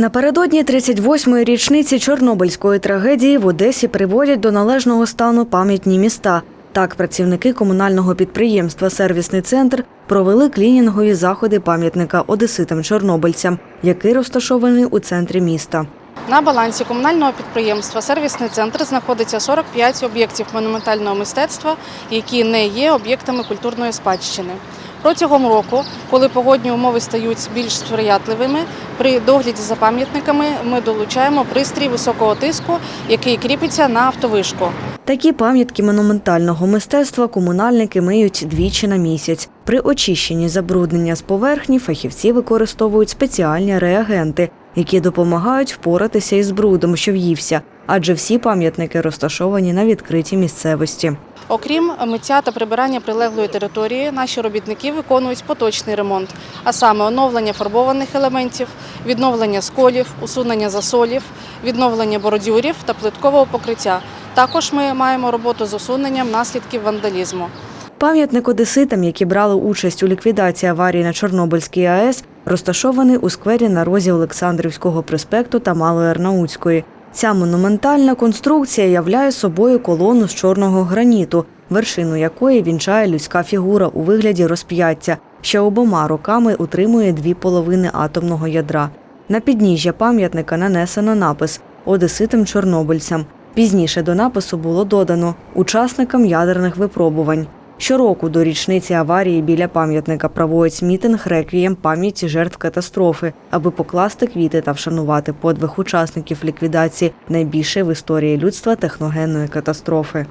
Напередодні 38-ї річниці Чорнобильської трагедії в Одесі приводять до належного стану пам'ятні міста. Так, працівники комунального підприємства Сервісний центр провели клінінгові заходи пам'ятника одеситам-чорнобильцям, який розташований у центрі міста. На балансі комунального підприємства Сервісний центр знаходиться 45 об'єктів монументального мистецтва, які не є об'єктами культурної спадщини. Протягом року, коли погодні умови стають більш сприятливими, при догляді за пам'ятниками ми долучаємо пристрій високого тиску, який кріпиться на автовишку. Такі пам'ятки монументального мистецтва комунальники миють двічі на місяць. При очищенні забруднення з поверхні фахівці використовують спеціальні реагенти, які допомагають впоратися із брудом, що в'ївся, адже всі пам'ятники розташовані на відкритій місцевості. Окрім миття та прибирання прилеглої території, наші робітники виконують поточний ремонт, а саме оновлення фарбованих елементів, відновлення сколів, усунення засолів, відновлення бордюрів та плиткового покриття. Також ми маємо роботу з усуненням наслідків вандалізму. Пам'ятник одеситам, які брали участь у ліквідації аварії на Чорнобильській АЕС, розташований у сквері на розі Олександрівського проспекту та Малої Арнаутської. Ця монументальна конструкція являє собою колону з чорного граніту, вершину якої вінчає людська фігура у вигляді розп'яття, що обома руками утримує дві половини атомного ядра. На підніжжя пам'ятника нанесено напис Одеситам чорнобильцям. Пізніше до напису було додано учасникам ядерних випробувань. Щороку до річниці аварії біля пам'ятника проводять мітинг реквієм пам'яті жертв катастрофи, аби покласти квіти та вшанувати подвиг учасників ліквідації найбільшої в історії людства техногенної катастрофи.